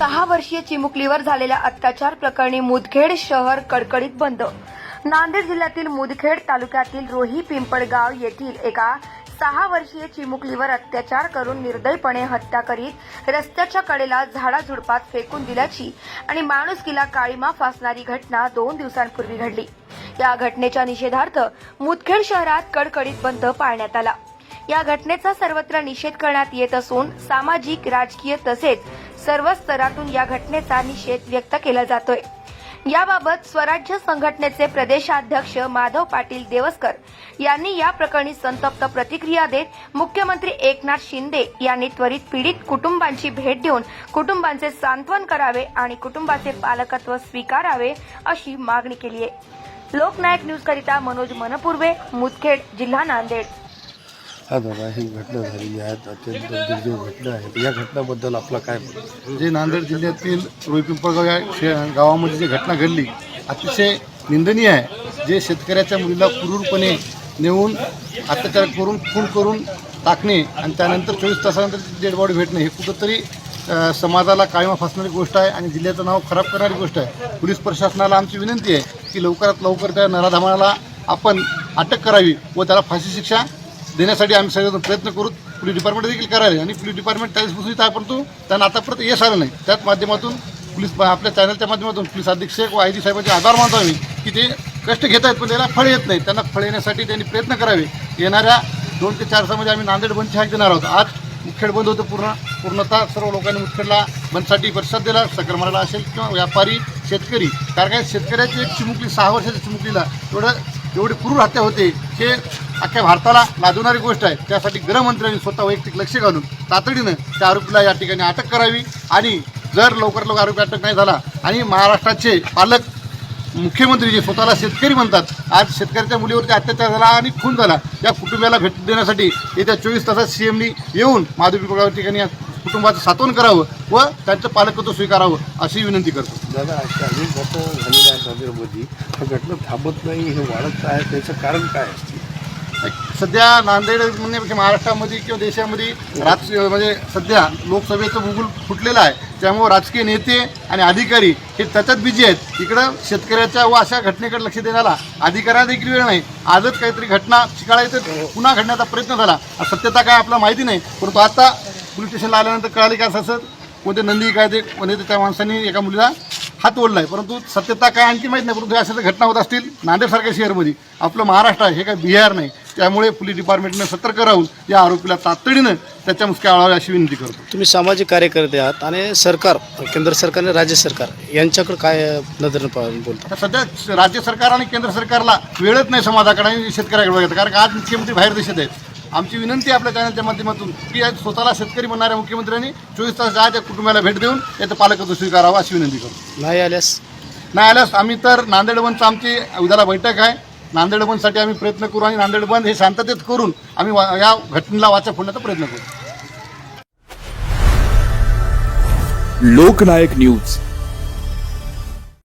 सहा वर्षीय चिमुकलीवर झालेल्या अत्याचार प्रकरणी मुदखेड शहर कडकडीत बंद. नांदेड जिल्ह्यातील मुदखेड तालुक्यातील रोही पिंपळगाव येथील एका सहा वर्षीय चिमुकलीवर अत्याचार करून निर्दयपणे हत्या करीत रस्त्याच्या कडेला झाडाझुडपात फेकून दिल्याची आणि माणुसकीला काळीमा फासणारी घटना दोन दिवसांपूर्वी घडली. या घटनेच्या निषेधार्थ मुदखेड शहरात कडकडीत बंद पाळण्यात आला. या घटनेचा सर्वत्र निषेध करण्यात येत असून सामाजिक राजकीय तसेच सर्व स्तरातून या घटनेचा निषेध व्यक्त केला जातोय. याबाबत स्वराज्य संघटनेचे प्रदेशाध्यक्ष माधव पाटील देवस्कर यांनी या प्रकरणी संतप्त प्रतिक्रिया देत मुख्यमंत्री एकनाथ शिंदे यांनी त्वरित पीडित कुटुंबांची भेट देऊन कुटुंबांचे सांत्वन करावे आणि कुटुंबाचे पालकत्व स्वीकारावे अशी मागणी केली आहे. लोकनायक न्यूज करिता मनोज मनपूर्वे मुदखेड जिल्हा नांदेड. हा दादा ही घटना झालेली आहे अत्यंत दुर्दैव घटना आहे. या घटनाबद्दल आपला काय मत? जे नांदेड जिल्ह्यातील रोई पिंपळगाव या शे- गावामध्ये जी घटना घडली अतिशय निंदनीय आहे. जे शेतकऱ्याच्या मुलीला क्रूरपणे नेऊन अत्याचार करून खून करून टाकणे आणि त्यानंतर चोवीस तासानंतर डेड बॉडी भेटणे हे कुठंतरी अ, समाजाला कायमा फासणारी गोष्ट आहे आणि जिल्ह्याचं नाव खराब करणारी गोष्ट आहे. पोलीस प्रशासनाला आमची विनंती आहे की लवकरात लवकर त्या नराधामाला आपण अटक करावी व त्याला फाशी शिक्षा देण्यासाठी आम्ही सगळ्यात प्रयत्न करू. पोलीस डिपार्टमेंट देखील करायला आणि पोलीस डिपार्टमेंट त्याच आहे परंतु त्यांना आतापर्यंत यश आलं नाही. त्याच माध्यमातून पोलीस आपल्या चॅनलच्या माध्यमातून पोलीस अधीक्षक व आय जी साहेबांचे आभार मानतो आम्ही की ते कष्ट घेत आहेत पण त्याला फळ येत नाही. त्यांना फळ येण्यासाठी त्यांनी प्रयत्न करावे. येणाऱ्या दोन ते चार सामध्ये आम्ही नांदेड बंदची हाक देणार आहोत. आज मुखेड बंद होतं पूर्ण. पूर्णतः सर्व लोकांनी मुखेडला बंदसाठी प्रतिसाद दिला. सकरमाराला असेल किंवा व्यापारी शेतकरी कारण काय? शेतकऱ्याची एक चिमुकली सहा वर्षाच्या चिमुकलीला एवढं एवढी क्रूर हत्या होते. हे अख्ख्या भारताला लाजवणारी गोष्ट आहे. त्यासाठी गृहमंत्र्यांनी स्वतः वैयक्तिक लक्ष घालून तातडीनं त्या आरोपीला या ठिकाणी अटक करावी. आणि जर लवकर लवकर आरोपी अटक नाही झाला आणि महाराष्ट्राचे पालक मुख्यमंत्री जे स्वतःला शेतकरी म्हणतात आज शेतकऱ्याच्या मुलीवरती अत्याचार झाला आणि खून झाला या कुटुंबाला भेट देण्यासाठी येत्या चोवीस तासात सी एमनी येऊन माधवी पिंपळगाव ठिकाणी या कुटुंबाचं सात्वन करावं व त्यांचं पालकत्व स्वीकारावं अशी विनंती करतो. दादा अशा अनेक घटना झालेल्या आहेत नरेंद्र मोदी. घटना थांबत नाही हे वाढत आहे त्याचं कारण काय असते? सध्या नांदेड म्हणजे, म्हणजे महाराष्ट्रामध्ये किंवा देशामध्ये राज म्हणजे सध्या लोकसभेचं भूगोल फुटलेलं आहे. त्यामुळे राजकीय नेते आणि अधिकारी हे त्याच्यात बिझी आहेत. इकडं शेतकऱ्याच्या व अशा घटनेकडे लक्ष देण्याला अधिकाऱ्यांना देखील वेळ नाही. आजच काहीतरी घटना शिकाळायचं पुन्हा घडण्याचा प्रयत्न झाला. सत्यता काय आपल्याला माहिती नाही. परंतु आता पोलीस स्टेशनला आल्यानंतर कळाले की असं असं कोणते नंदी काय ते कोणते म्हणजे त्या माणसांनी एका मुलीला हात ओढला आहे परंतु सत्यता काय आणखी माहीत नाही. परंतु अशा घटना होत असतील नांदेडसारख्या शहरमध्ये आपलं महाराष्ट्र आहे हे काय बिहार नाही. त्यामुळे पोलीस डिपार्टमेंटनं सतर्क राहून या आरोपीला तातडीनं त्याच्या मुसक्या आळावी अशी विनंती करतो. तुम्ही सामाजिक कार्यकर्ते आहात आणि सरकार केंद्र सरकार आणि राज्य सरकार यांच्याकडे काय नजरेनं पाहून बोलता? आता सध्या राज्य सरकार आणि केंद्र सरकारला वेळच नाही समाजाकडे आणि शेतकऱ्याकडे बघायचं कारण आज मुख्यमंत्री बाहेर देशात आहेत. आमची विनंती आपल्या चॅनलच्या माध्यमातून की स्वतःला शेतकरी म्हणणाऱ्या मुख्यमंत्र्यांनी चोवीस तास आज त्या कुटुंबाला भेट देऊन याचं पालकत्व स्वीकारावं अशी विनंती करतो. नाही आल्यास? नाही आल्यास आम्ही तर नांदेड बंदचं आमची उद्याला बैठक आहे. नांदेड बंदसाठी आम्ही प्रयत्न करू आणि नांदेड बंद हे शांततेत करून आम्ही या घटनेला वाचा फोडण्याचा प्रयत्न करू. लोकनायक न्यूज.